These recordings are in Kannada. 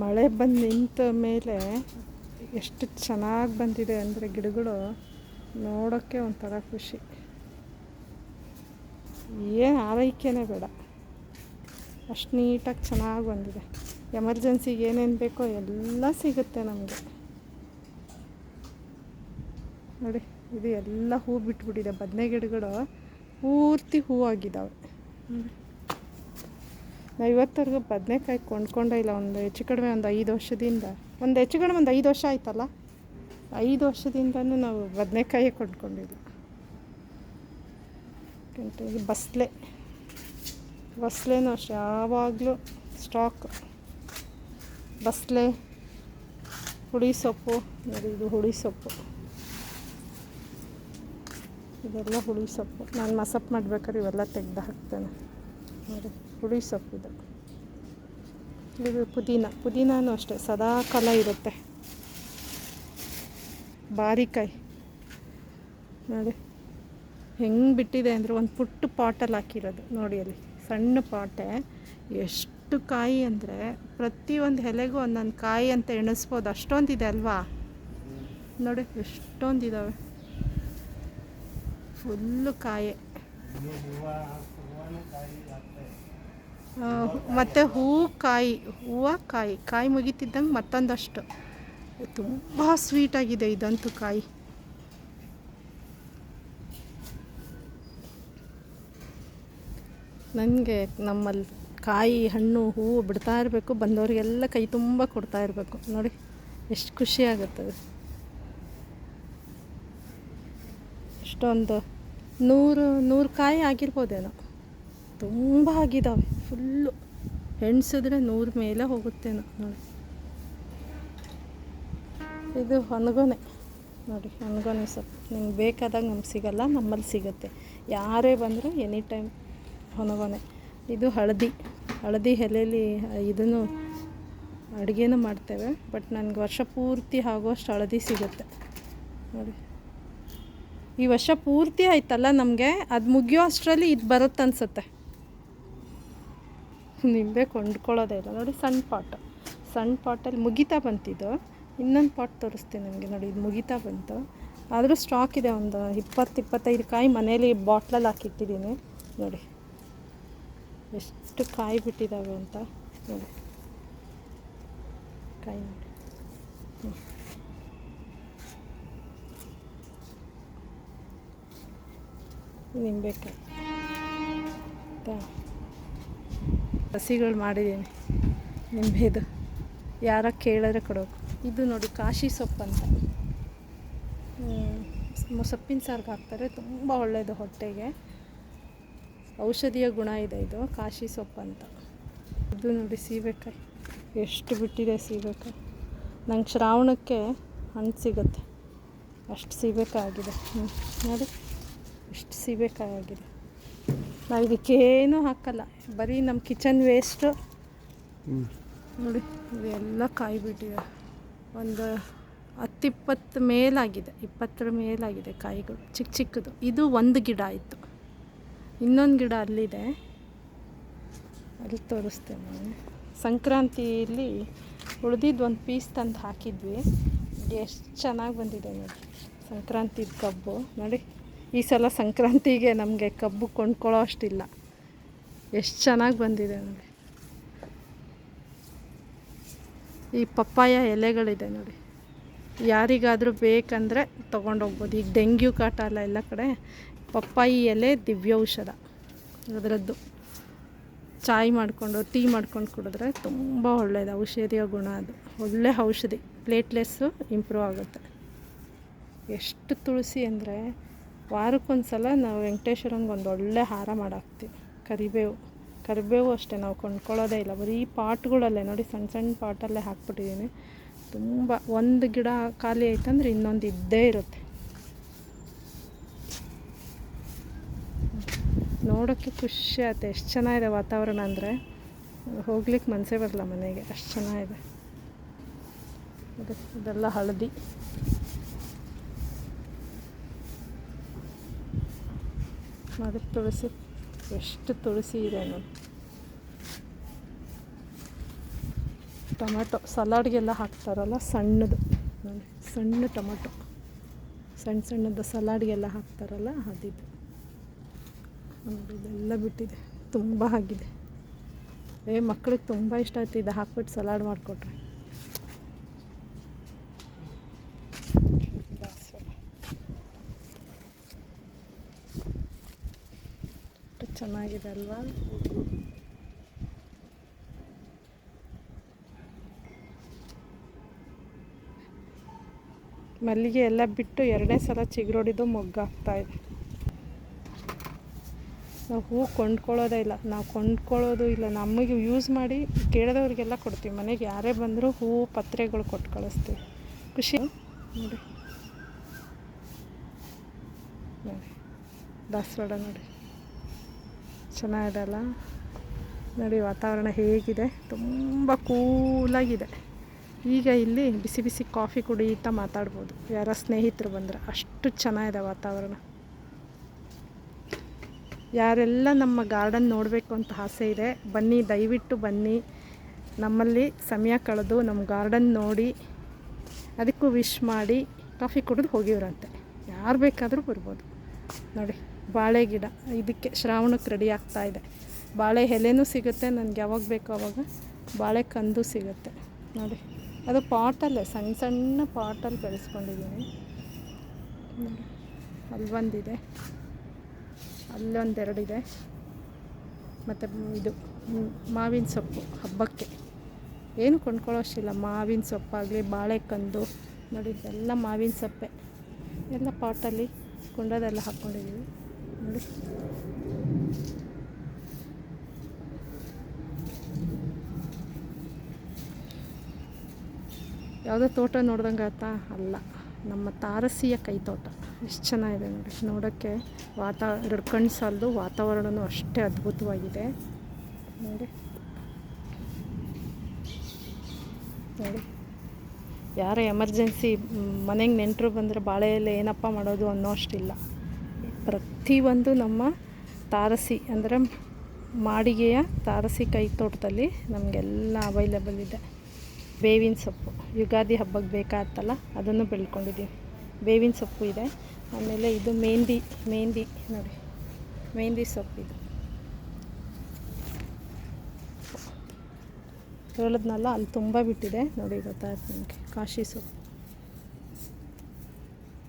ಮಳೆ ಬಂದು ನಿಂತ ಮೇಲೆ ಎಷ್ಟು ಚೆನ್ನಾಗಿ ಬಂದಿದೆ ಅಂದರೆ ಗಿಡಗಳು ನೋಡೋಕ್ಕೆ ಒಂಥರ ಖುಷಿ. ಏನು ಆರೈಕೆನೇ ಬೇಡ. ಅಷ್ಟು ನೀಟಾಗಿ ಚೆನ್ನಾಗಿ ಬಂದಿದೆ. ಎಮರ್ಜೆನ್ಸಿಗೆ ಏನೇನು ಬೇಕೋ ಎಲ್ಲ ಸಿಗುತ್ತೆ ನಮಗೆ. ನೋಡಿ, ಇದು ಎಲ್ಲ ಹೂ ಬಿಟ್ಬಿಟ್ಟಿದೆ. ಬದನೆ ಗಿಡಗಳು ಪೂರ್ತಿ ಹೂವಾಗಿದ್ದಾವೆ ನಾವು ಇವತ್ತವರೆಗೂ ಬದನೆಕಾಯಿ ಕೊಂಡ್ಕೊಂಡೇ ಇಲ್ಲ, ಒಂದು ಹೆಚ್ಚು ಕಡಿಮೆ ಒಂದು ಐದು ವರ್ಷದಿಂದ. ಒಂದು ಹೆಚ್ಚು ಕಡಿಮೆ ಒಂದು ಐದು ವರ್ಷ ಆಯ್ತಲ್ಲ? ಐದು ವರ್ಷದಿಂದನೂ ನಾವು ಬದನೆಕಾಯಿ ಕೊಂಡ್ಕೊಂಡಿಲ್ಲ. ಇದು ಬಸ್ಲೆ. ಬಸ್ಲೆನೂ ಅಷ್ಟೇ, ಯಾವಾಗಲೂ ಸ್ಟಾಕ್. ಬಸ್ಲೆ, ಹುಳಿ ಸೊಪ್ಪು, ನೋಡಿ ಇದು ಹುಳಿ ಸೊಪ್ಪು. ಇದೆಲ್ಲ ಹುಳಿ ಸೊಪ್ಪು. ನಾನು ಮಸಪ್ ಮಾಡ್ಬೇಕಾದ್ರೆ ಇವೆಲ್ಲ ತೆಗ್ದು ಹಾಕ್ತೇನೆ. ನೋಡಿ. ಹುಳಿ ಸೊಪ್ಪಿದು ಇದು. ಪುದೀನ. ಪುದೀನೂ ಅಷ್ಟೇ, ಸದಾ ಕಾಲ ಇರುತ್ತೆ. ಬಾರಿಕಾಯಿ. ನೋಡಿ, ಹೆಂಗೆ ಬಿಟ್ಟಿದೆ ಅಂದರೆ ಒಂದು ಪುಟ್ಟ ಪಾಟಲ್ಲಿ ಹಾಕಿರೋದು, ನೋಡಿ ಅಲ್ಲಿ. ಸಣ್ಣ ಪಾಟೆ. ಎಷ್ಟು ಕಾಯಿ ಅಂದರೆ ಪ್ರತಿಯೊಂದು ಎಲೆಗೂ ಒಂದೊಂದು ಕಾಯಿ ಅಂತ ಎಣಿಸ್ಬೋದು. ಅಷ್ಟೊಂದಿದೆ ಅಲ್ವಾ? ನೋಡಿ ಎಷ್ಟೊಂದಿದ್ದಾವೆ ಫುಲ್ಲು ಕಾಯಿ. ಮತ್ತೆ ಹೂವು ಕಾಯಿ ಹೂವು ಕಾಯಿ ಕಾಯಿ ಮುಗಿತಿದ್ದಂಗೆ ಮತ್ತೊಂದಷ್ಟು. ತುಂಬ ಸ್ವೀಟಾಗಿದೆ ಇದಂತೂ ಕಾಯಿ. ನನಗೆ ನಮ್ಮಲ್ಲಿ ಕಾಯಿ, ಹಣ್ಣು, ಹೂವು ಬಿಡ್ತಾ ಇರಬೇಕು, ಬಂದವರಿಗೆಲ್ಲ ಕೈ ತುಂಬ ಕೊಡ್ತಾ ಇರಬೇಕು. ನೋಡಿ, ಎಷ್ಟು ಖುಷಿ ಆಗುತ್ತದೆ ಎಷ್ಟೊಂದು, ನೂರು ನೂರು ಕಾಯಿ ಆಗಿರ್ಬೋದೇನೋ. ತುಂಬ ಆಗಿದ್ದಾವೆ ಫುಲ್ಲು ಹೆಣ್ಸಿದ್ರೆ ನೂರು ಮೇಲೆ ಹೋಗುತ್ತೆ ನೋಡಿ. ಇದು ಹೊನಗೊನೆ ನೋಡಿ ಹೊನಗೊನೆ ಸೊಪ್ಪು ನಿಮ್ಗೆ ಬೇಕಾದಾಗ ನಮ್ಗೆ ಸಿಗಲ್ಲ ನಮ್ಮಲ್ಲಿ ಸಿಗುತ್ತೆ. ಯಾರೇ ಬಂದರೂ ಎನಿ ಟೈಮ್ ಹೊನಗೊನೆ ಇದು ಹಳದಿ. ಹಳದಿ ಎಲೆಯಲ್ಲಿ ಇದನ್ನು ಅಡುಗೆನೂ ಮಾಡ್ತೇವೆ, ಬಟ್ ನನಗೆ ವರ್ಷ ಪೂರ್ತಿ ಆಗುವಷ್ಟು ಹಳದಿ ಸಿಗುತ್ತೆ. ನೋಡಿ. ಈ ವರ್ಷ ಪೂರ್ತಿ ಆಯ್ತಲ್ಲ ನಮಗೆ? ಅದು ಮುಗಿಯೋ ಅಷ್ಟರಲ್ಲಿ ಇದು ಬರುತ್ತೆ ಅನ್ಸುತ್ತೆ ನಿಂಬೆ ಕೊಂಡ್ಕೊಳ್ಳೋದೇ ಇಲ್ಲ. ನೋಡಿ, ಸಣ್ಣ ಪಾಟ್ ಸಣ್ಣ ಪಾಟಲ್ಲಿ ಮುಗಿತಾ ಬಂತಿದ್ದು. ಇನ್ನೊಂದು ಪಾಟ್ ತೋರಿಸ್ತೀನಿ ನಿಮಗೆ. ನೋಡಿ, ಇದು ಮುಗಿತಾ ಬಂತು. ಆದರೂ ಸ್ಟಾಕ್ ಇದೆ ಒಂದು ಇಪ್ಪತ್ತು, ಇಪ್ಪತ್ತೈದು ಕಾಯಿ ಮನೇಲಿ ಬಾಟ್ಲಲ್ಲಿ ಹಾಕಿಟ್ಟಿದ್ದೀನಿ. ನೋಡಿ, ಎಷ್ಟು ಕಾಯಿ ಬಿಟ್ಟಿದ್ದಾವೆ ಅಂತ. ನೋಡಿ, ಕಾಯಿ ನೋಡಿ. ನಿಂಬೆಕಾಯಿ. ಆಯ್ತಾ ಹಸಿಗಳು ಮಾಡಿದ್ದೀನಿ ನಿಂಬೆದು ಯಾರ ಕೇಳಿದ್ರೆ ಕೊಡೋಕು ಇದು ನೋಡಿ ಕಾಶಿ ಸೊಪ್ಪು ಅಂತ. ಸೊಪ್ಪಿನ ಸಾರ್ಗೆ ಹಾಕ್ತಾರೆ. ತುಂಬ ಒಳ್ಳೆಯದು ಹೊಟ್ಟೆಗೆ. ಔಷಧೀಯ ಗುಣ ಇದೆ ಇದು, ಕಾಶಿ ಸೊಪ್ಪು ಅಂತ. ಇದು ನೋಡಿ ಸೀಬೆಕಾಯಿ. ಎಷ್ಟು ಬಿಟ್ಟಿದೆ ಸೀಬೆಕಾಯಿ. ನಂಗೆ ಶ್ರಾವಣಕ್ಕೆ ಹಣ್ಣು ಸಿಗುತ್ತೆ. ಅಷ್ಟು ಸೀಬೆಕಾಯಿ ಆಗಿದೆ. ನೋಡಿ. ಎಷ್ಟು ಸೀಬೆಕಾಯಿ ಆಗಿದೆ. ನಾವು ಇದಕ್ಕೇನು ಹಾಕಲ್ಲ. ಬರೀ ನಮ್ಮ ಕಿಚನ್ ವೇಸ್ಟು ನೋಡಿ, ಇವೆಲ್ಲ ಕಾಯಿ ಬಿಟ್ಟಿದೆ ಒಂದು ಹತ್ತಿಪ್ಪತ್ತು ಮೇಲಾಗಿದೆ, ಇಪ್ಪತ್ತರ ಮೇಲಾಗಿದೆ ಕಾಯಿಗಳು, ಚಿಕ್ಕ ಚಿಕ್ಕದು. ಇದು ಒಂದು ಗಿಡ ಆಯಿತು. ಇನ್ನೊಂದು ಗಿಡ ಅಲ್ಲಿದೆ. ಅಲ್ಲಿ ತೋರಿಸ್ತೇನೆ. ಸಂಕ್ರಾಂತಿಯಲ್ಲಿ ಉಳಿದಿದ್ದು ಒಂದು ಪೀಸ್ ತಂದು ಹಾಕಿದ್ವಿ. ಎಷ್ಟು ಚೆನ್ನಾಗಿ ಬಂದಿದೆ ನೋಡಿ, ಸಂಕ್ರಾಂತಿದ ಕಬ್ಬು. ನೋಡಿ ಈ ಸಲ ಸಂಕ್ರಾಂತಿಗೆ ನಮಗೆ ಕಬ್ಬು ಕೊಂಡ್ಕೊಳ್ಳೋ ಅಷ್ಟಿಲ್ಲ. ಎಷ್ಟು ಚೆನ್ನಾಗಿ ಬಂದಿದೆ ನೋಡಿ. ಈ ಪಪ್ಪಾಯ ಎಲೆಗಳಿದೆ ನೋಡಿ. ಯಾರಿಗಾದರೂ ಬೇಕಂದರೆ ತೊಗೊಂಡೋಗ್ಬೋದು ಈಗ ಡೆಂಗ್ಯೂ ಕಾಟ ಅಲ್ಲ ಎಲ್ಲ ಕಡೆ. ಪಪ್ಪಾಯಿ ಎಲೆ ದಿವ್ಯ ಔಷಧ ಅದರದ್ದು ಚಾಯ್ ಮಾಡಿಕೊಂಡು, ಟೀ ಮಾಡ್ಕೊಂಡು ಕುಡಿದ್ರೆ ತುಂಬ ಒಳ್ಳೆಯದು ಔಷಧಿಯ ಗುಣ ಅದು. ಒಳ್ಳೆ ಔಷಧಿ. ಪ್ಲೇಟ್ಲೆಸ್ಸು ಇಂಪ್ರೂವ್ ಆಗುತ್ತೆ. ಎಷ್ಟು ತುಳಸಿ ಅಂದರೆ ವಾರಕ್ಕೊಂದು ಸಲ ನಾವು ವೆಂಕಟೇಶ್ವರನಿಗೆ ಒಂದು ಒಳ್ಳೆ ಹಾರ ಮಾಡಾಕ್ತೀವಿ. ಕರಿಬೇವು. ಕರಿಬೇವು ಅಷ್ಟೇ ನಾವು ಕೊಂಡ್ಕೊಳ್ಳೋದೇ ಇಲ್ಲ. ಬರೀ ಪಾಟ್ಗಳಲ್ಲೇ ನೋಡಿ ಸಣ್ಣ ಸಣ್ಣ ಪಾಟಲ್ಲೇ ಹಾಕ್ಬಿಟ್ಟಿದ್ದೀನಿ ತುಂಬ ಒಂದು ಗಿಡ ಖಾಲಿ ಆಯ್ತಂದ್ರೆ ಇನ್ನೊಂದು ಇದ್ದೇ ಇರುತ್ತೆ. ನೋಡೋಕ್ಕೆ ಖುಷಿ ಆಯ್ತು. ಎಷ್ಟು ಚೆನ್ನಾಗಿದೆ ವಾತಾವರಣ ಅಂದರೆ. ಹೋಗ್ಲಿಕ್ಕೆ ಮನಸ್ಸೇ ಬರಲ್ಲ ಮನೆಗೆ. ಅಷ್ಟು ಚೆನ್ನಾಗಿದೆ. ಇದೆಲ್ಲ ಹಳದಿ. ನೋಡಿ ತುಳಸಿ, ಎಷ್ಟು ತುಳಸಿ ಇದೆ ನೋಡಿ. ಟೊಮೆಟೊ, ಸಲಾಡ್ಗೆಲ್ಲ ಹಾಕ್ತಾರಲ್ಲ, ಸಣ್ಣದು. ನೋಡಿ, ಸಣ್ಣ ಟೊಮೆಟೊ. ಸಣ್ಣ ಸಣ್ಣದು ಸಲಾಡ್ಗೆಲ್ಲ ಹಾಕ್ತಾರಲ್ಲ, ಅದಿದು. ಇದೆಲ್ಲ ಬಿಟ್ಟಿದೆ. ತುಂಬ ಆಗಿದೆ. ಏ, ಮಕ್ಳಿಗೆ ತುಂಬ ಇಷ್ಟ ಆಯ್ತು, ಇದು ಹಾಕ್ಬಿಟ್ಟು ಸಲಾಡ್ ಮಾಡಿಕೊಟ್ರೆ. ಚೆನ್ನಾಗಿದೆ ಅಲ್ವಾ ಮಲ್ಲಿಗೆ ಎಲ್ಲ ಬಿಟ್ಟು ಎರಡನೇ ಸಲ ಚಿಗುರೊಡಿದು ಮೊಗ್ಗಾಗ್ತಾ ಇದೆ. ನಾವು ಹೂ ಕೊಂಡ್ಕೊಳ್ಳೋದೇ ಇಲ್ಲ. ನಾವು ಕೊಂಡ್ಕೊಳ್ಳೋದು ಇಲ್ಲ. ನಮಗೆ ಯೂಸ್ ಮಾಡಿ ಕೇಳಿದವ್ರಿಗೆಲ್ಲ ಕೊಡ್ತೀವಿ. ಮನೆಗೆ ಯಾರೇ ಬಂದರೂ ಹೂವು ಪತ್ರೆಗಳು ಕೊಟ್ಟು ಕಳಿಸ್ತೀವಿ. ಖುಷಿ? ನೋಡಿ. ನೋಡಿ. ದಾಸವಾಡ ನೋಡಿ. ಚೆನ್ನಾಗಿದೆ ಅಲ್ಲ ನೋಡಿ, ವಾತಾವರಣ ಹೇಗಿದೆ. ತುಂಬ ಕೂಲಾಗಿದೆ. ಈಗ ಇಲ್ಲಿ ಬಿಸಿ ಬಿಸಿ ಕಾಫಿ ಕುಡಿಯುತ್ತಾ ಮಾತಾಡ್ಬೋದು. ಯಾರ ಸ್ನೇಹಿತರು ಬಂದರೆ ಅಷ್ಟು ಚೆನ್ನಾಗಿದೆ ವಾತಾವರಣ. ಯಾರೆಲ್ಲ ನಮ್ಮ ಗಾರ್ಡನ್ ನೋಡಬೇಕು ಅಂತ ಆಸೆ ಇದೆ, ಬನ್ನಿ, ದಯವಿಟ್ಟು ಬನ್ನಿ. ನಮ್ಮಲ್ಲಿ ಸಮಯ ಕಳೆದು ನಮ್ಮ ಗಾರ್ಡನ್ ನೋಡಿ, ಅದಕ್ಕೂ ವಿಶ್ ಮಾಡಿ ಕಾಫಿ ಕುಡಿದು ಹೋಗಿವ್ರಂತೆ. ಯಾರು ಬೇಕಾದರೂ ಬರ್ಬೋದು. ನೋಡಿ. ಬಾಳೆ ಗಿಡ. ಇದಕ್ಕೆ ಶ್ರಾವಣಕ್ಕೆ ರೆಡಿ ಆಗ್ತಾ ಇದೆ. ಬಾಳೆ ಎಲೆನೂ ಸಿಗುತ್ತೆ, ನನಗೆ ಯಾವಾಗ ಬೇಕೋ ಅವಾಗ ಬಾಳೆ ಕಂದು ಸಿಗುತ್ತೆ. ನೋಡಿ, ಅದು ಪಾಟಲ್ಲೇ, ಸಣ್ಣ ಸಣ್ಣ ಪಾಟಲ್ಲಿ ಬೆಳೆಸ್ಕೊಂಡಿದ್ದೀನಿ. ನೋಡಿ ಅಲ್ಲಿ ಒಂದಿದೆ ಅಲ್ಲೊಂದೆರಡಿದೆ. ಮತ್ತು ಇದು ಮಾವಿನ ಸೊಪ್ಪು ಹಬ್ಬಕ್ಕೆ. ಏನು ಕೊಂಡ್ಕೊಳ್ಳೋಷ್ಟಿಲ್ಲ ಮಾವಿನ ಸೊಪ್ಪಾಗಲಿ ಬಾಳೆಕಂದು ನೋಡಿ ಎಲ್ಲ ಮಾವಿನ ಸೊಪ್ಪೆ. ಎಲ್ಲ ಪಾಟಲ್ಲಿ ಕುಂಡದೆಲ್ಲ ಹಾಕ್ಕೊಂಡಿದ್ದೀವಿ ನೋಡಿ ಯಾವುದೋ ತೋಟ ನೋಡ್ದಂಗೆ ಆಯ್ತಾ? ಅಲ್ಲ. ನಮ್ಮ ತಾರಸಿಯ ಕೈ ತೋಟ. ಎಷ್ಟು ಚೆನ್ನಾಗಿದೆ ನೋಡಿ. ನೋಡೋಕ್ಕೆ ವಾತಾ, ಎರಡು ಕಣ್ಣು ಸಾಲದು ವಾತಾವರಣವೂ ಅಷ್ಟೇ ಅದ್ಭುತವಾಗಿದೆ. ನೋಡಿ. ನೋಡಿ. ಯಾರೇ ಎಮರ್ಜೆನ್ಸಿ, ಮನೆಗೆ ನೆಂಟರು ಬಂದರೆ ಬಾಳೆಯಲ್ಲಿ ಏನಪ್ಪ ಮಾಡೋದು ಅನ್ನೋ ಅಷ್ಟಿಲ್ಲ ಪ್ರತಿಯೊಂದು ನಮ್ಮ ತಾರಸಿ ಅಂದರೆ ಮಾಡಿಗೆಯ ತಾರಸಿ ಕೈ ತೋಟದಲ್ಲಿ ನಮಗೆಲ್ಲ ಅವೈಲೇಬಲ್ ಇದೆ. ಬೇವಿನ ಸೊಪ್ಪು. ಯುಗಾದಿ ಹಬ್ಬಕ್ಕೆ ಬೇಕಾಗ್ತಲ್ಲ ಅದನ್ನು ಬೆಳ್ಕೊಂಡಿದ್ದೀವಿ ಬೇವಿನ ಸೊಪ್ಪು ಇದೆ. ಆಮೇಲೆ ಇದು ಮೆಹಂದಿ ಮೆಹಂದಿ ನೋಡಿ. ಮೆಹಂದಿ ಸೊಪ್ಪು ಇದು. ಹೇಳಿದ್ನಲ್ಲ ಅಲ್ಲಿ ತುಂಬ ಬಿಟ್ಟಿದೆ. ನೋಡಿ ಗೊತ್ತಾಯ್ತು ನಿಮಗೆ. ಕಾಶಿ ಸೊಪ್ಪು.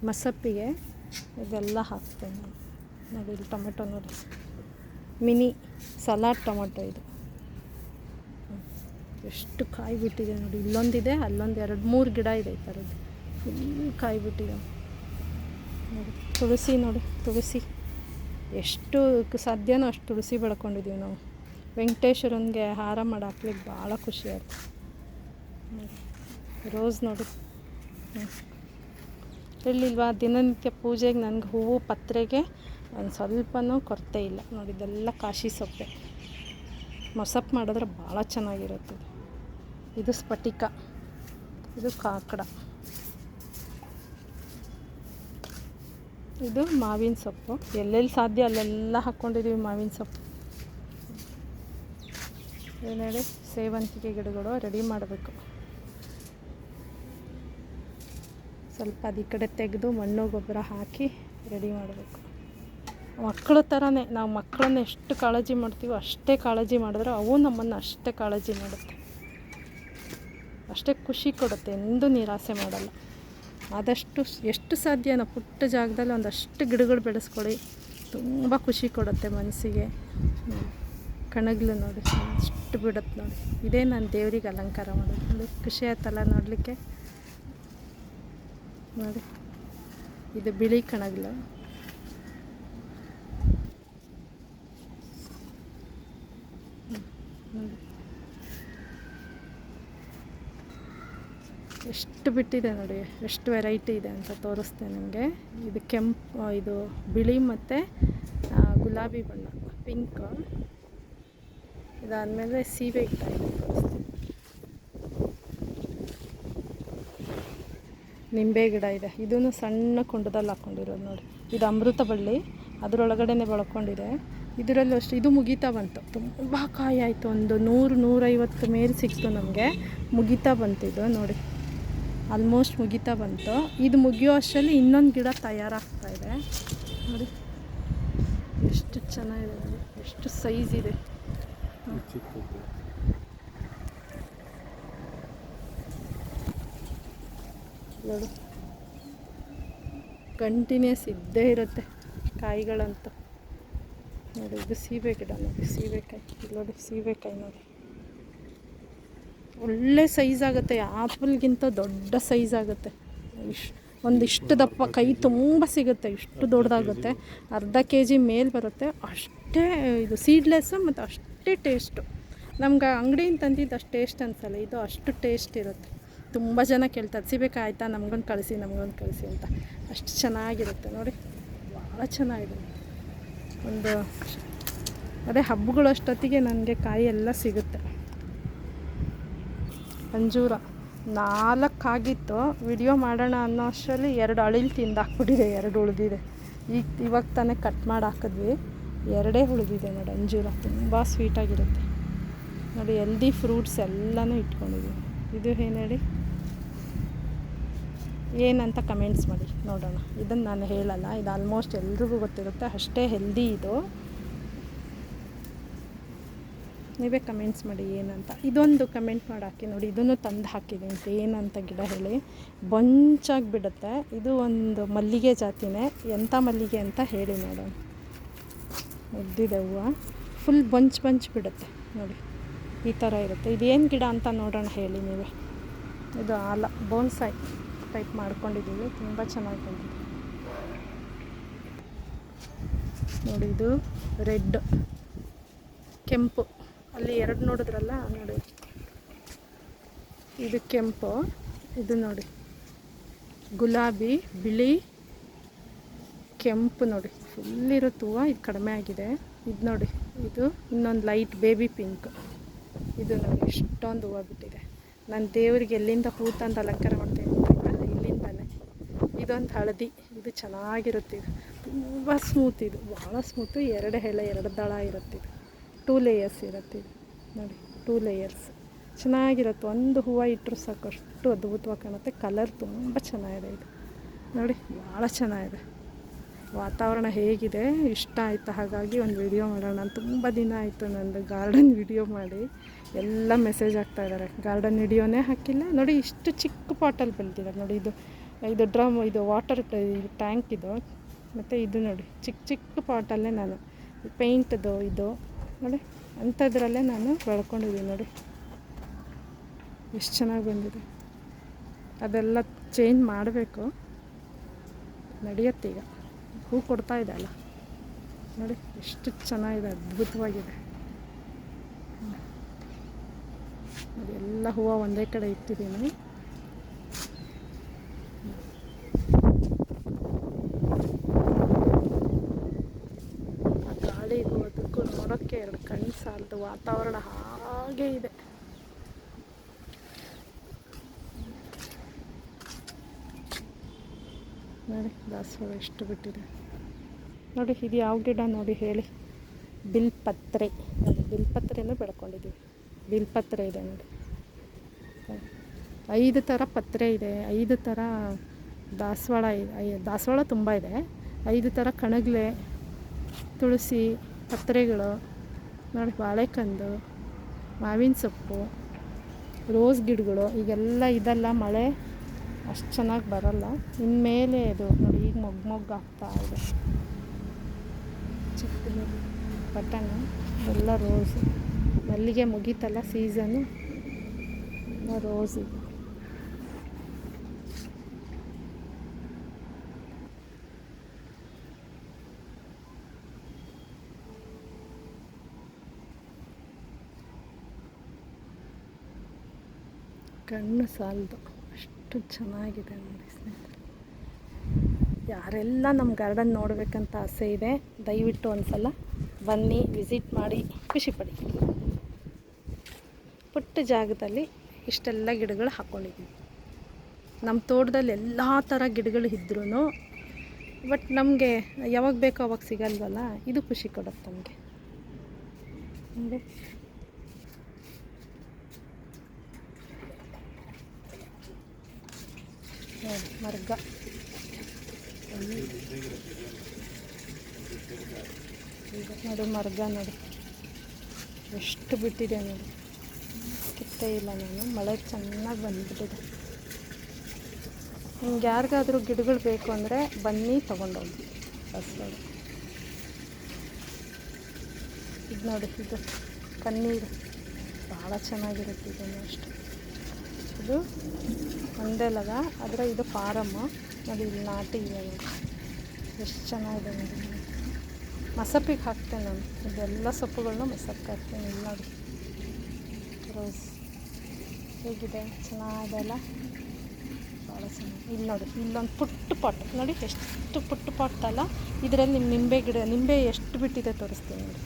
ಮಸಪ್ಪಿಗೆ ಇದೆಲ್ಲ ಹಾಕ್ತೇನೆ ನಾವು ಇಲ್ಲಿ ಟೊಮೆಟೊ ನೋಡಿ. ಮಿನಿ ಸಲಾಡ್ ಟೊಮೆಟೊ ಇದು. ಎಷ್ಟು ಕಾಯಿ ಬಿಟ್ಟಿದೆ ನೋಡಿ. ಇಲ್ಲೊಂದಿದೆ, ಅಲ್ಲೊಂದು ಎರಡು, ಮೂರು ಗಿಡ ಇದೆ ಈ ಥರದ್ದು. ಫುಲ್ ಕಾಯಿ ಬಿಟ್ಟಿದೆ ನೋಡಿ, ತುಳಸಿ ನೋಡಿ, ತುಳಸಿ. ಎಷ್ಟು ಸಾಧ್ಯನೋ ಅಷ್ಟು ತುಳಸಿ ಬೆಳ್ಕೊಂಡಿದ್ದೀವಿ ನಾವು. ವೆಂಕಟೇಶ್ವರನಿಗೆ ಹಾರ ಮಾಡಿ ಹಾಕ್ಲಿಕ್ಕೆ ಭಾಳ ಖುಷಿ ರೋಸ್ ನೋಡಿ. ಹ್ಮ್. ಹೇಳಿಲ್ವಾ? ದಿನನಿತ್ಯ ಪೂಜೆಗೆ ನನಗೆ ಹೂವು ಪತ್ರೆಗೆ ಒಂದು ಸ್ವಲ್ಪನೂ ಕೊರತೆ ಇಲ್ಲ. ನೋಡಿ, ಇದೆಲ್ಲ ಕಾಶಿ ಸೊಪ್ಪೆ. ಮೊಸಪ್ಪು ಮಾಡಿದ್ರೆ ಭಾಳ ಚೆನ್ನಾಗಿರುತ್ತೆ ಇದು. ಸ್ಫಟಿಕ. ಇದು ಕಾಕಡ. ಇದು ಮಾವಿನ ಸೊಪ್ಪು. ಎಲ್ಲೆಲ್ಲಿ ಸಾಧ್ಯ ಅಲ್ಲೆಲ್ಲ ಹಾಕ್ಕೊಂಡಿದ್ದೀವಿ ಮಾವಿನ ಸೊಪ್ಪು. ಏನೇಳಿ ಸೇವಂತಿಗೆ ಗಿಡಗಳು ರೆಡಿ ಮಾಡಬೇಕು. ಸ್ವಲ್ಪ ಅದು ಈ ಕಡೆ ತೆಗೆದು ಮಣ್ಣು ಗೊಬ್ಬರ ಹಾಕಿ ರೆಡಿ ಮಾಡಬೇಕು. ಮಕ್ಕಳ ಥರನೇ ನಾವು ಮಕ್ಕಳನ್ನ ಎಷ್ಟು ಕಾಳಜಿ ಮಾಡ್ತೀವೋ ಅಷ್ಟೇ ಕಾಳಜಿ ಮಾಡಿದ್ರೆ ಅವು ನಮ್ಮನ್ನು ಅಷ್ಟೇ ಕಾಳಜಿ ಮಾಡುತ್ತೆ. ಅಷ್ಟೇ ಖುಷಿ ಕೊಡುತ್ತೆ, ಎಂದೂ ನಿರಾಸೆ ಮಾಡಲ್ಲ. ಆದಷ್ಟು ಎಷ್ಟು ಸಾಧ್ಯನೋ ಪುಟ್ಟ ಜಾಗದಲ್ಲಿ ಒಂದಷ್ಟು ಗಿಡಗಳು ಬೆಳೆಸ್ಕೊಳ್ಳಿ. ತುಂಬ ಖುಷಿ ಕೊಡುತ್ತೆ ಮನಸ್ಸಿಗೆ. ಕಣಗಲು ನೋಡಿ, ಅಷ್ಟು ಬಿಡುತ್ತೆ ನೋಡಿ. ಇದೇ ನಾನು ದೇವರಿಗೆ ಅಲಂಕಾರ ಮಾಡೋದು. ಖುಷಿ ಆಯ್ತಲ್ಲ ನೋಡಲಿಕ್ಕೆ? ನೋಡಿ ಇದು ಬಿಳಿ ಕಣಗಿಲ್ಲ ಎಷ್ಟು ಬಿಟ್ಟಿದೆ ನೋಡಿ, ಎಷ್ಟು ವೆರೈಟಿ ಇದೆ ಅಂತ ತೋರಿಸ್ತೇನೆ ನಿಮಗೆ. ಇದು ಕೆಂಪು ಇದು ಬಿಳಿ ಮತ್ತು ಗುಲಾಬಿ ಬಣ್ಣ, ಪಿಂಕ್. ಇದಾದಮೇಲೆ ಸೀಬೆ ಇದೆ ನಿಂಬೆ ಗಿಡ ಇದೆ. ಇದೂ ಸಣ್ಣ ಕುಂಡದಲ್ಲಿ ಹಾಕ್ಕೊಂಡಿರೋದು ನೋಡಿ. ಇದು ಅಮೃತ ಬಳ್ಳಿ ಅದರೊಳಗಡೆನೆ ಬೆಳ್ಕೊಂಡಿದೆ. ಇದರಲ್ಲೂ ಅಷ್ಟು, ಇದು ಮುಗಿತಾ ಬಂತು. ತುಂಬ ಕಾಯಿ ಆಯಿತು. ಒಂದು ನೂರು, ನೂರೈವತ್ತು ಮೇಲೆ ಸಿಕ್ತು ನಮಗೆ. ಮುಗಿತಾ ಬಂತು ಇದು ನೋಡಿ. ಆಲ್ಮೋಸ್ಟ್ ಮುಗಿತಾ ಬಂತು. ಇದು ಮುಗಿಯೋ ಅಷ್ಟರಲ್ಲಿ ಇನ್ನೊಂದು ಗಿಡ ತಯಾರಾಗ್ತಾ ಇದೆ. ನೋಡಿ. ಎಷ್ಟು ಚೆನ್ನಾಗಿದೆ ಎಷ್ಟು ಸೈಜ್ ಇದೆ. ನೋಡು. ಕಂಟಿನ್ಯೂಸ್ ಇದ್ದೇ ಇರುತ್ತೆ ಕಾಯಿಗಳಂತೂ. ನೋಡಿ, ಇದು ಸೀಬೆ ಗಿಡ ನೋಡಿ ಸೀಬೆಕಾಯಿ. ನೋಡಿ ಸೀಬೆಕಾಯಿ ನೋಡಿ. ಒಳ್ಳೆ ಸೈಜ್ ಆಗುತ್ತೆ ಆ್ಯಪಲ್ಗಿಂತ ದೊಡ್ಡ ಸೈಜ್ ಆಗುತ್ತೆ. ಇಷ್ಟು ಒಂದಿಷ್ಟು ದಪ್ಪ ಕೈ ತುಂಬ ಸಿಗುತ್ತೆ, ಇಷ್ಟು ದೊಡ್ಡದಾಗುತ್ತೆ. ಅರ್ಧ ಕೆ ಜಿ ಮೇಲೆ ಬರುತ್ತೆ. ಅಷ್ಟೇ ಇದು ಸೀಡ್ಲೆಸ್ಸು ಮತ್ತು ಅಷ್ಟೇ ಟೇಸ್ಟು ನಮ್ಗೆ ಅಂಗಡಿಯಿಂದ ತಂದಿದ್ದು ಅಷ್ಟು ಟೇಸ್ಟ್ ಅನ್ಸಲ್ಲ, ಇದು ಅಷ್ಟು ಟೇಸ್ಟ್ ಇರುತ್ತೆ. ತುಂಬ ಜನ ಕೇಳ್ತಾರೆ ಸಿಬೇಕಾಯ್ತಾ ನಮಗೊಂದು ಕಳಿಸಿ, ನಮ್ಗೊಂದು ಕಳಿಸಿ ಅಂತ. ಅಷ್ಟು ಚೆನ್ನಾಗಿರುತ್ತೆ ನೋಡಿ. ಭಾಳ ಚೆನ್ನಾಗಿದೆ ಒಂದು ಅದೇ ಹಬ್ಬಗಳು ಅಷ್ಟೊತ್ತಿಗೆ ನನಗೆ ಕಾಯಿ ಎಲ್ಲ ಸಿಗುತ್ತೆ. ಅಂಜೂರ ನಾಲ್ಕಾಗಿತ್ತು. ವಿಡಿಯೋ ಮಾಡೋಣ ಅನ್ನೋ ಅಷ್ಟರಲ್ಲಿ ಎರಡು ಅಳಿಲ್ ತಿಂದಾಕ್ಬಿಟ್ಟಿದೆ ಎರಡು ಉಳಿದಿದೆ. ಈಗ ಇವಾಗ ತಾನೇ ಕಟ್ ಮಾಡಿ ಹಾಕಿದ್ವಿ. ಎರಡೇ ಉಳಿದಿದೆ ನೋಡಿ ಅಂಜೂರ. ತುಂಬ ಸ್ವೀಟಾಗಿರುತ್ತೆ ನೋಡಿ ಎಲ್ದಿ ಫ್ರೂಟ್ಸ್ ಎಲ್ಲನೂ ಇಟ್ಕೊಂಡಿದ್ದೀವಿ ಇದು ಏನು ಹೇಳಿ? ಏನಂತ ಕಮೆಂಟ್ಸ್ ಮಾಡಿ ನೋಡೋಣ. ಇದನ್ನು ನಾನು ಹೇಳಲ್ಲ, ಇದು ಆಲ್ಮೋಸ್ಟ್ ಎಲ್ರಿಗೂ ಗೊತ್ತಿರುತ್ತೆ, ಅಷ್ಟೇ ಹೆಲ್ದಿ ಇದು. ನೀವೇ ಕಮೆಂಟ್ಸ್ ಮಾಡಿ ಏನಂತ. ಇದೊಂದು ಕಮೆಂಟ್ ಮಾಡಿ ಹಾಕಿ ನೋಡಿ, ಇದನ್ನು ತಂದು ಹಾಕಿದ್ದೀನಿ ಏನಂತ ಗಿಡ ಹೇಳಿ. ಬಂಚಾಗಿ ಬಿಡುತ್ತೆ. ಇದು ಒಂದು ಮಲ್ಲಿಗೆ ಜಾತಿನೇ. ಎಂಥ ಮಲ್ಲಿಗೆ ಅಂತ ಹೇಳಿ ನೋಡೋಣ. ಉದ್ದಿದೆ ಹೂವು. ಫುಲ್ ಬಂಚ್ ಬಂಚ್ ಬಿಡುತ್ತೆ. ನೋಡಿ, ಈ ಥರ ಇರುತ್ತೆ. ಇದೇನು ಗಿಡ ಅಂತ ನೋಡೋಣ ಹೇಳಿ ನೀವೇ. ಇದು ಆಲ, ಬೋನ್ಸಾಯ್. ಟೈಪ್ ಮಾಡ್ಕೊಂಡಿದ್ದೀವಿ ತುಂಬ ಚೆನ್ನಾಗಿ ಬಂದಿದೆ. ನೋಡಿ ಇದು ರೆಡ್, ಕೆಂಪು. ಅಲ್ಲಿ ಎರಡು ನೋಡಿದ್ರಲ್ಲ ನೋಡಿ. ಇದು ಕೆಂಪು, ಇದು ನೋಡಿ. ಗುಲಾಬಿ, ಬಿಳಿ, ಕೆಂಪು ನೋಡಿ. ಫುಲ್ ತೂವ ಇದು ಕಡಿಮೆ ಆಗಿದೆ. ಇದು ನೋಡಿ, ಇದು ಇನ್ನೊಂದು ಲೈಟ್ ಬೇಬಿ ಪಿಂಕ್ ಇದು ನೋಡಿ ಇಷ್ಟೊಂದು ಹೂವು ಬಿಟ್ಟಿದೆ. ನಾನು ದೇವರಿಗೆ ಎಲ್ಲಿಂದ ಹೂ ತಂದು ಅಲಂಕಾರ ಮಾಡ್ತೀನಿ ಇದೊಂದು ಹಳದಿ. ಇದು ಚೆನ್ನಾಗಿರುತ್ತೆ ಇದು. ತುಂಬ ಸ್ಮೂತ್ ಇದು. ಭಾಳ ಸ್ಮೂತ್ ಎರಡು ಎಳೆ, ಎರಡು ದಳ ಇರುತ್ತೆ ಇದು. ಟೂ ಲೇಯರ್ಸ್ ಇರುತ್ತೆ ಇದು. ನೋಡಿ ಟೂ ಲೇಯರ್ಸ್ ಚೆನ್ನಾಗಿರುತ್ತೆ. ಒಂದು ಹೂವು ಇಟ್ಟರು ಸಾಕು. ಅಷ್ಟು ಅದ್ಭುತವಾಗಿ ಕಾಣುತ್ತೆ. ಕಲರ್ ತುಂಬ ಚೆನ್ನಾಗಿದೆ ಇದು. ನೋಡಿ ಭಾಳ ಚೆನ್ನಾಗಿದೆ. ವಾತಾವರಣ ಹೇಗಿದೆ? ಇಷ್ಟ ಆಯಿತು? ಹಾಗಾಗಿ ಒಂದು ವಿಡಿಯೋ ಮಾಡೋಣ. ತುಂಬ ದಿನ ಆಯಿತು ನಂದು ಗಾರ್ಡನ್ ವಿಡಿಯೋ ಮಾಡಿ. ಎಲ್ಲ ಮೆಸೇಜ್ ಆಗ್ತಾ ಇದ್ದಾರೆ. ಗಾರ್ಡನ್ ವಿಡಿಯೋನೇ ಹಾಕಿಲ್ಲ. ನೋಡಿ, ಇಷ್ಟು ಚಿಕ್ಕ ಪಾಟಲ್ಲಿ ಬೆಳೆದಿದ್ದಾರೆ ನೋಡಿ, ಇದು ಇದು ಡ್ರಮ್, ಇದು ವಾಟರ್ ಟ್ಯಾಂಕ್ ಇದು. ಮತ್ತು ಇದು ನೋಡಿ ಚಿಕ್ಕ ಚಿಕ್ಕ ಪಾಟಲ್ಲೇ ನಾನು ಪೇಂಟ್ದು ಇದು. ನೋಡಿ, ಅಂಥದ್ರಲ್ಲೇ ನಾನು ಬೆಳ್ಕೊಂಡಿದ್ದೀನಿ ನೋಡಿ. ಎಷ್ಟು ಚೆನ್ನಾಗಿ ಬಂದಿದೆ. ಅದೆಲ್ಲ ಚೇಂಜ್ ಮಾಡಬೇಕು. ನಡೆಯುತ್ತೆ ಈಗ. ಹೂ ಕೊಡ್ತಾ ಇದೆ ಅಲ್ಲ. ನೋಡಿ, ಎಷ್ಟು ಚೆನ್ನಾಗಿದೆ, ಅದ್ಭುತವಾಗಿದೆ. ಅದೆಲ್ಲ ಹೂವು ಒಂದೇ ಕಡೆ ಇಟ್ಟಿದ್ದೀನಿ ಆ ಗಾಳಿಗೂ ಅದಕ್ಕೂ ನೋಡೋಕ್ಕೆ ಎರಡು ಕಣ್ಣು ಸಾಲದು ವಾತಾವರಣ ಹಾಗೆ ಇದೆ. ನೋಡಿ, ದಾಸವಾಳ ಎಷ್ಟು ಬಿಟ್ಟಿದೆ. ನೋಡಿ, ಇದು ಯಾವ ಗಿಡ ನೋಡಿ ಹೇಳಿ. ಬಿಲ್ಪತ್ರೆ. ನೋಡಿ ಬಿಲ್ಪತ್ರೆನೂ ಬೆಳ್ಕೊಂಡಿದ್ದೀವಿ. ಬಿಲ್ಪತ್ರೆ ಇದೆ ನೋಡಿ. ಐದು ಥರ ಪತ್ರೆ ಇದೆ, ಐದು ಥರ ದಾಸವಾಳ ದಾಸವಾಳ ತುಂಬ ಇದೆ. ಐದು ಥರ ಕಣಗ್ಲೆ, ತುಳಸಿ, ಪತ್ರೆಗಳು. ನೋಡಿ ಬಾಳೆಕಂದು, ಮಾವಿನ ಸೊಪ್ಪು, ರೋಸ್ ಗಿಡಗಳು, ಈಗೆಲ್ಲ ಇದೆಲ್ಲ ಮಳೆ ಅಷ್ಟು ಚೆನ್ನಾಗಿ ಬರಲ್ಲ. ಇನ್ಮೇಲೆ ಅದು ನೋಡಿ ಈಗ ಮೊಗ್ ಮೊಗ್ಗು ಆಗ್ತಾ ಇದೆ. ಚಿಕ್ಕ ಬಟನ್ ಎಲ್ಲ ರೋಸು. ಮಲ್ಲಿಗೆ ಮುಗೀತಲ್ಲ ಸೀಸನ್ನು ರೋಸ್ ಇದು ಕಣ್ಣು ಸಾಲದು. ಅಷ್ಟು ಚೆನ್ನಾಗಿದೆ ನೋಡಿ ಸ್ನೇಹಿತರೆ. ಯಾರೆಲ್ಲ ನಮ್ಮ ಗಾರ್ಡನ್ ನೋಡಬೇಕಂತ ಆಸೆ ಇದೆ, ದಯವಿಟ್ಟು ಒಂದು ಸಲ ಬನ್ನಿ, ವಿಸಿಟ್ ಮಾಡಿ ಖುಷಿಪಡಿ ಪುಟ್ಟ ಜಾಗದಲ್ಲಿ ಇಷ್ಟೆಲ್ಲ ಗಿಡಗಳು ಹಾಕ್ಕೊಂಡಿದ್ದೀವಿ ನಮ್ಮ ತೋಟದಲ್ಲಿ ಎಲ್ಲ ಥರ ಗಿಡಗಳು ಇದ್ರೂ ಬಟ್ ನಮಗೆ ಯಾವಾಗ ಬೇಕೋ ಅವಾಗ ಸಿಗಲ್ವಲ್ಲ, ಇದು ಖುಷಿ ಕೊಡುತ್ತೆ ನಮಗೆ. ನೋಡಿ ನೋಡಿ ಮರ್ಗ ನೋಡಿ ಮರ್ಗ ನೋಡು. ಎಷ್ಟು ಬಿಟ್ಟಿದೆ ನೋಡಿ. ಕಿತ್ತೇ ಇಲ್ಲ ನಾನು. ಮಳೆ ಚೆನ್ನಾಗಿ ಬಂದ್ಬಿಟ್ಟಿದೆ. ನಿಮ್ಗೆ ಯಾರಿಗಾದ್ರೂ ಗಿಡಗಳು ಬೇಕು ಅಂದರೆ ಬನ್ನಿ ತೊಗೊಂಡೋಗಿ. ಬಸ್ಸಲ್ಲಿ ಇದು ನೋಡಿ, ಇದು ಕಣ್ಣೀರು. ಭಾಳ ಚೆನ್ನಾಗಿರುತ್ತೆ ಇದನ್ನು ಅಷ್ಟು. ಇದು ಒಂದೇಲಗ ಆದರೆ ಇದು ಫಾರಮ್ಮ ನೋಡಿ, ಇಲ್ಲಿ ನಾಟಿ ಎಷ್ಟು ಚೆನ್ನಾಗಿದೆ ನೋಡಿ. ಮಸಪ್ಪಿಗೆ ಹಾಕ್ತೇನೆ ನಾನು. ಇದೆಲ್ಲ ಸೊಪ್ಪುಗಳನ್ನ ಮಸಪ್ಪಿಗೆ ಹಾಕ್ತೇನೆ, ಇಲ್ಲಿ ನೋಡಿ. ರೋಸ್ ಹೇಗಿದೆ? ಚೆನ್ನಾಗಲ್ಲ ಭಾಳ ಚೆನ್ನಾಗಿ ಇಲ್ಲಿ ನೋಡಿ, ಇಲ್ಲೊಂದು ಪುಟ್ಟು ಪಾಟ್. ನೋಡಿ, ಎಷ್ಟು ಪುಟ್ಟ ಪಾಟ್ ಅಲ್ಲ? ಇದರಲ್ಲಿ ನಿಮ್ಮ ನಿಂಬೆ ಗಿಡ, ನಿಂಬೆ ಎಷ್ಟು ಬಿಟ್ಟಿದೆ ತೋರಿಸ್ತೀನಿ ನೋಡಿ.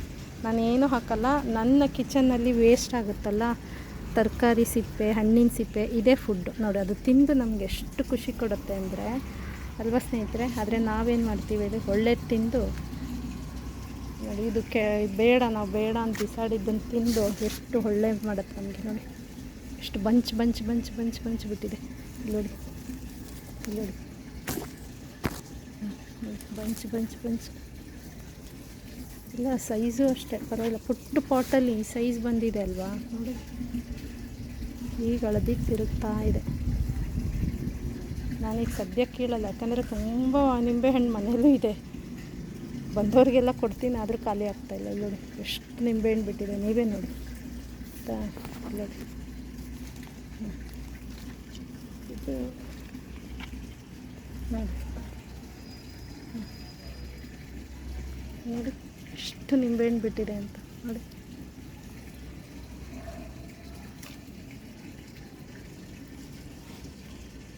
ನಾನೇನು ಹಾಕಲ್ಲ, ನನ್ನ ಕಿಚನ್ನಲ್ಲಿ ವೇಸ್ಟ್ ಆಗುತ್ತಲ್ಲ? ತರಕಾರಿ ಸಿಪ್ಪೆ, ಹಣ್ಣಿನ ಸಿಪ್ಪೆ, ಇದೇ ಫುಡ್ ನೋಡಿ, ಅದು ತಿಂದು ನಮಗೆ ಎಷ್ಟು ಖುಷಿ ಕೊಡುತ್ತೆ ಅಂದರೆ, ಅಲ್ವಾ ಸ್ನೇಹಿತರೆ? ಆದರೆ ನಾವೇನು ಮಾಡ್ತೀವಿ ಹೇಳಿ ಒಳ್ಳೇದು ತಿಂದು, ನೋಡಿ, ಇದು ಕೆ ಬೇಡ, ನಾವು ಬೇಡ ಅಂತ ಬಿಸಾಡಿದ್ದನ್ನು ತಿಂದು ಎಷ್ಟು ಒಳ್ಳೆ ಮಾಡುತ್ತೆ ನಮಗೆ, ನೋಡಿ. ಎಷ್ಟು bunch bunch bunch bunch bunch ಬಿಟ್ಟಿದೆ. ನೋಡಿ ನೋಡಿ. Bunch bunch bunch. ಇಲ್ಲ ಸೈಜು ಅಷ್ಟೇ, ಪರವಾಗಿಲ್ಲ. ಪುಟ್ಟ ಪಾಟಲ್ಲಿ ಸೈಜ್ ಬಂದಿದೆ ಅಲ್ವಾ? ನೋಡಿ. ಈಗ ಹಳದಿ ತಿರುಗ್ತಾ ಇದೆ. ನಾನೀಗ ಸದ್ಯಕ್ಕೆ ಕೀಳಲ್ಲ, ಯಾಕಂದರೆ ತುಂಬ ನಿಂಬೆ ಹಣ್ಣು ಮನೇಲೂ ಇದೆ. ಬಂದವರಿಗೆಲ್ಲ ಕೊಡ್ತೀನಿ, ಆದರೂ ಖಾಲಿ ಆಗ್ತಾಯಿಲ್ಲ ಇಲ್ಲ. ನೋಡಿ ಎಷ್ಟು ನಿಂಬೆ ಹಣ್ಣು ಬಿಟ್ಟಿದೆ, ನೀವೇ ನೋಡಿ. ಆಯಿತಾ ನೋಡಿ. ಇದು ನೋಡಿ. ನೋಡಿ, ಎಷ್ಟು ನಿಂಬೆಹಣ್ಣು ಬಿಟ್ಟಿದೆ ಅಂತ. ನೋಡಿ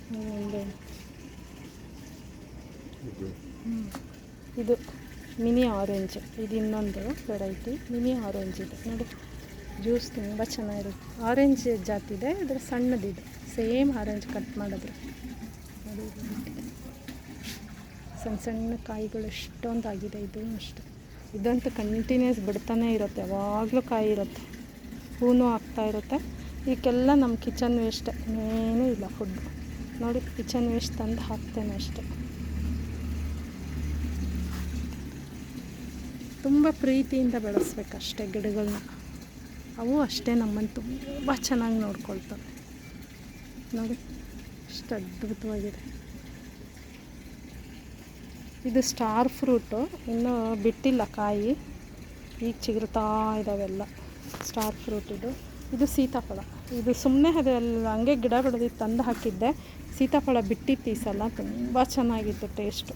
ಹ್ಮ್, ನಿಂಬೆಹಣ್ಣು ಇದು. ಇದು. Mini orange. ಇದು ಇನ್ನೊಂದು ವೆರೈಟಿ ಮಿನಿ ಆರೆಂಜ್ ಇದೆ. ನೋಡಿ ಜ್ಯೂಸ್ ತುಂಬ ಚೆನ್ನಾಗಿರುತ್ತೆ. ಆರೆಂಜ್ ಜಾತಿದೆ ಅದರ ಸಣ್ಣದಿದೆ. ಸೇಮ್ ಆರೆಂಜ್ ಕಟ್ ಮಾಡಿದ್ರೆ. ಸಣ್ಣ ಸಣ್ಣ ಕಾಯಿಗಳು ಎಷ್ಟೊಂದು ಆಗಿದೆ ಇದು ಅಷ್ಟೆ. ಇದಂತೂ ಕಂಟಿನ್ಯೂಸ್ ಬಿಡ್ತಾನೆ ಇರುತ್ತೆ. ಯಾವಾಗಲೂ ಕಾಯಿ ಇರುತ್ತೆ. ಹೂನೂ ಆಗ್ತಾ ಇರುತ್ತೆ. ಇದಕ್ಕೆಲ್ಲ ನಮ್ಮ ಕಿಚನ್ ವೇಸ್ಟ್ ಏನೂ ಇಲ್ಲ ಫುಡ್ ನೋಡಿ, ಕಿಚನ್ ವೇಸ್ಟ್ ತಂದು ಹಾಕ್ತೇನೆ ಅಷ್ಟೆ. ತುಂಬ ಪ್ರೀತಿಯಿಂದ ಬೆಳೆಸ್ಬೇಕಷ್ಟೇ ಗಿಡಗಳನ್ನ ಅವು ಅಷ್ಟೇ ನಮ್ಮನ್ನು ತುಂಬ ಚೆನ್ನಾಗಿ ನೋಡ್ಕೊಳ್ತವೆ. ನೋಡಿ, ಎಷ್ಟು ಅದ್ಭುತವಾಗಿದೆ. ಇದು ಸ್ಟಾರ್ ಫ್ರೂಟು, ಇನ್ನೂ ಬಿಟ್ಟಿಲ್ಲ ಕಾಯಿ. ಈಗ ಚಿಗುರ್ತಾ ಇದ್ದಾವೆಲ್ಲ ಸ್ಟಾರ್ ಫ್ರೂಟ್ ಇದು. ಇದು ಸೀತಾಫಲ. ಇದು ಸುಮ್ಮನೆ ಅದೆಲ್ಲ ಹಂಗೆ ಗಿಡ ಬೆಳೆದಿದ್ದು ತಂದು ಹಾಕಿದ್ದೆ. ಸೀತಾಫಲ ಬಿಟ್ಟಿತ್ತು ಸಲ ತುಂಬ ಚೆನ್ನಾಗಿತ್ತು ಟೇಸ್ಟು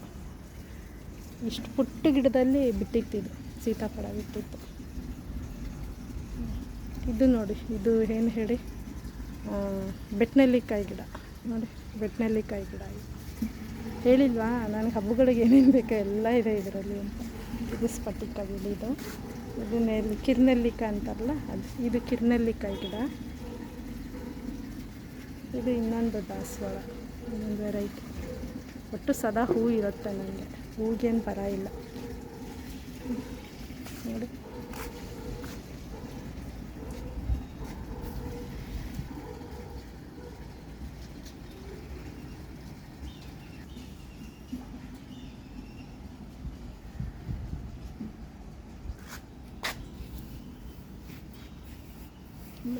ಇಷ್ಟು ಪುಟ್ಟ ಗಿಡದಲ್ಲಿ ಬಿಟ್ಟಿತ್ತು ಸೀತಾಫಲ ಬಿಟ್ಟಿತ್ತು ಇದು ನೋಡಿ, ಇದು ಏನು ಹೇಳಿ? ಬೆಟ್ನೆಲ್ಲಿಕಾಯಿ ಗಿಡ. ನೋಡಿ, ಬೆಟ್ನೆಲ್ಲಿಕಾಯಿ ಗಿಡ ಹೇಳಿಲ್ವಾ? ನನಗೆ ಹಬ್ಬಗಳಿಗೆ ಏನೇನು ಬೇಕೋ ಎಲ್ಲ ಇದೆ ಇದರಲ್ಲಿ ಅಂತ. ಇದು ಸ್ಫಟಿಕ ಗಿಡ ಇದು ಇದು ನೆಲ್ಲಿ ಕಿರ್ನೆಲ್ಲಿಕಾಯಿ ಅಂತಾರಲ್ಲ, ಅದು ಇದು ಕಿರ್ನೆಲ್ಲಿಕಾಯಿ ಗಿಡ. ಇದು ಇನ್ನೊಂದು ದಾಸವಾಳ, ಇನ್ನೊಂದು ವೆರೈಟಿ. ಒಟ್ಟು ಸದಾ ಹೂ ಇರುತ್ತೆ ನನಗೆ ಹೂಗೇನು ಬರ ಇಲ್ಲ. ನೋಡಿ.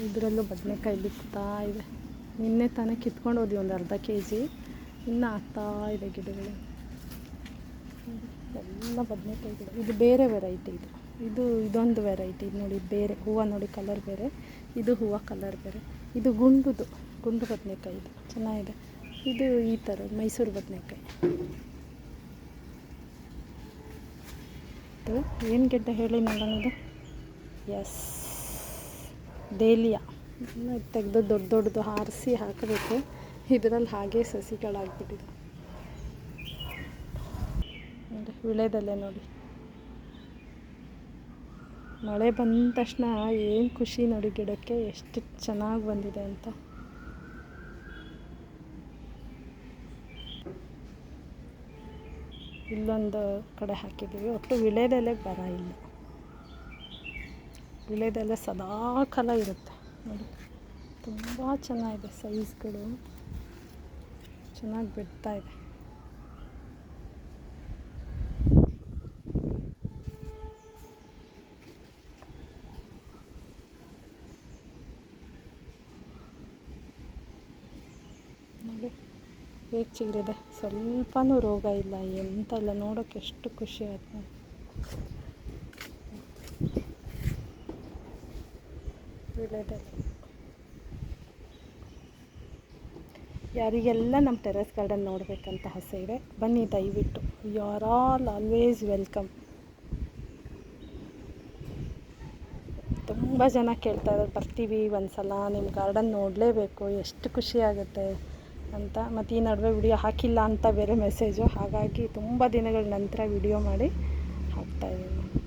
ಇದರಲ್ಲೂ ಬದನೆಕಾಯಿ ಬಿತ್ತಾ ಇದೆ. ನಿನ್ನೆ ತಾನೇ ಕಿತ್ಕೊಂಡು ಹೋದ್ವಿ ಒಂದು ಅರ್ಧ ಕೆ ಜಿ ಇನ್ನು ಆಗ್ತಾ ಇದೆ ಗಿಡಗಳು. ಎಲ್ಲ ಬದನೆಕಾಯಿ ಗಿಡ. ಇದು ಬೇರೆ ವೆರೈಟಿ ಇದು. ಇದು ಇದೊಂದು ವೆರೈಟಿ ಇದು ನೋಡಿ, ಬೇರೆ ಹೂವು ನೋಡಿ ಕಲರ್ ಬೇರೆ. ಇದು ಹೂವು ಕಲರ್ ಬೇರೆ. ಇದು ಗುಂಡುದು. ಗುಂಡು ಬದನೆಕಾಯಿ ಇದು. ಚೆನ್ನಾಗಿದೆ. ಇದು ಈ ಥರ ಮೈಸೂರು ಬದನೆಕಾಯಿ. ಏನು ಗೆಡ್ಡೆ ಹೇಳಿ ನೋಡೋಣ ಎಸ್ ಡೇಲಿಯಾ ತೆಗೆದು ದೊಡ್ಡ ದೊಡ್ಡದು ಹಾರಿಸಿ ಹಾಕಬೇಕು. ಇದರಲ್ಲಿ ಹಾಗೆ ಸಸಿಗಳಾಗ್ಬಿಟ್ಟಿದೆ. ನೋಡಿ ವಿಳೆದಲ್ಲೇ ನೋಡಿ. ಮಳೆ ಬಂದ ತಕ್ಷಣ ಏನು ಖುಷಿ ನೋಡಿ ಗಿಡಕ್ಕೆ, ಎಷ್ಟು ಚೆನ್ನಾಗಿ ಬಂದಿದೆ ಅಂತ. ಇಲ್ಲೊಂದು ಕಡೆ ಹಾಕಿದ್ದೀವಿ. ಒಟ್ಟು ವಿಳೆದೆಲೆ ಬರ ಇಲ್ಲ. ವಿಳೆದೆಲೆ ಸದಾ ಕಾಲ ಇರುತ್ತೆ. ನೋಡಿ. ತುಂಬ ಚೆನ್ನಾಗಿದೆ ಸೈಜ್ಗಳು. ಚೆನ್ನಾಗಿ ಬಿಡ್ತಾ ಇದೆ. ಹೇಗೆ ಚಿಗುರಿದೆ ಸ್ವಲ್ಪನೂ ರೋಗ ಇಲ್ಲ, ಎಂತ ಇಲ್ಲ, ನೋಡೋಕೆ ಎಷ್ಟು ಖುಷಿ ಆಯ್ತು. ವೀಳ್ಯದೆಲೆ ಯಾರಿಗೆಲ್ಲ ನಮ್ಮ ಟೆರೆಸ್ ಗಾರ್ಡನ್ ನೋಡಬೇಕಂತ ಆಸೆ ಇದೆ, ಬನ್ನಿ ದಯವಿಟ್ಟು. You are all always welcome ತುಂಬ ಜನ ಕೇಳ್ತಾ ಇದ್ದಾರೆ, ಬರ್ತೀವಿ ಒಂದು ಸಲ ನಿಮ್ಮ ಗಾರ್ಡನ್ ನೋಡಲೇಬೇಕು, ಎಷ್ಟು ಖುಷಿ ಆಗುತ್ತೆ ಅಂತ. ಮತ್ತು ಈ ನಡುವೆ ವಿಡಿಯೋ ಹಾಕಿಲ್ಲ ಅಂತ ಬೇರೆ ಮೆಸೇಜು ಹಾಗಾಗಿ ತುಂಬ ದಿನಗಳ ನಂತರ ವಿಡಿಯೋ ಮಾಡಿ ಹಾಕ್ತಾಯಿದ್ದೀನಿ